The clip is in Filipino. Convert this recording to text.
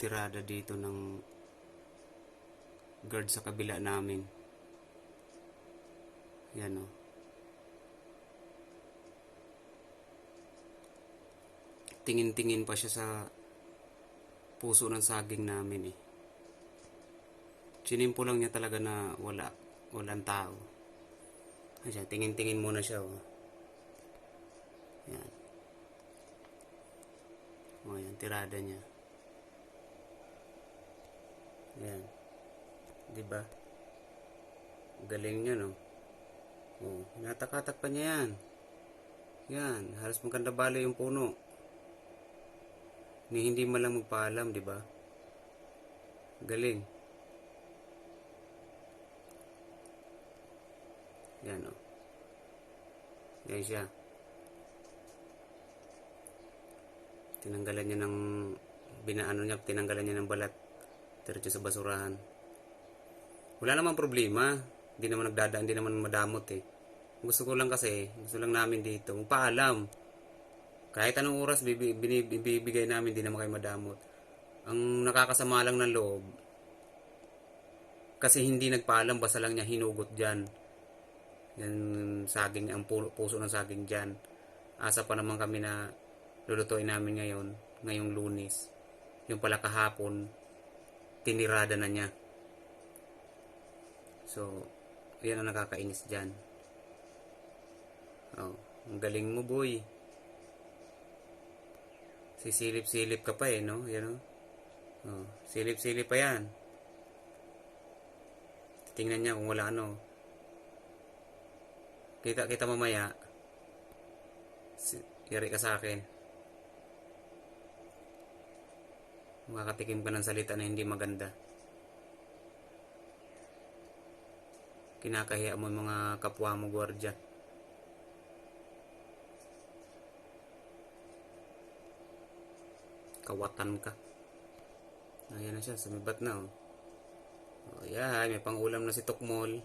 tirada dito ng guard sa kabila namin. Yan o. Tingin-tingin pa siya sa puso ng saging namin eh. Sinimpo lang niya talaga na wala, walang tao. Ay siya, tingin-tingin muna siya oh. Yan. O yan, tirada niya. Yan. Di ba? Galing niya, no? Oh, natakatak pa niya yan. Yan, halos maganda bala yung puno. Ni hindi man lang magpaalam, di ba? Galing. Yan, oh. Yan siya. Tinanggalan niya ng binaano niya, tinanggalan niya ng balat. Diretso sa basurahan. Wala namang problema. Hindi naman nagdadaan, hindi naman madamot eh. Gusto ko lang kasi, gusto lang namin dito, magpaalam. Kahit anong oras bibigay namin, hindi naman kayo madamot. Ang nakakasama lang ng loob, kasi hindi nagpaalam, basta lang niya hinugot dyan. Yan, saging, ang pu- puso ng saging dyan. Asa pa naman kami na lulutuin namin ngayon, ngayong lunis. Yung pala kahapon, tinirada na niya. So, yan ang nakakainis dyan. Oh, ang galing mo, boy. Sisilip-silip ka pa eh, no? Yan, oh. Oh, silip-silip pa yan. Tingnan niya kung wala ano. Kita kita mamaya. Yari ka sa akin. Makakatikim ka ng salita na hindi maganda. Kinakahiya mo yung mga kapwa mo gwardya. Kawatan ka. Ayan na siya, sumibat na oh. Oh, yan, may pangulam na si Tukmol.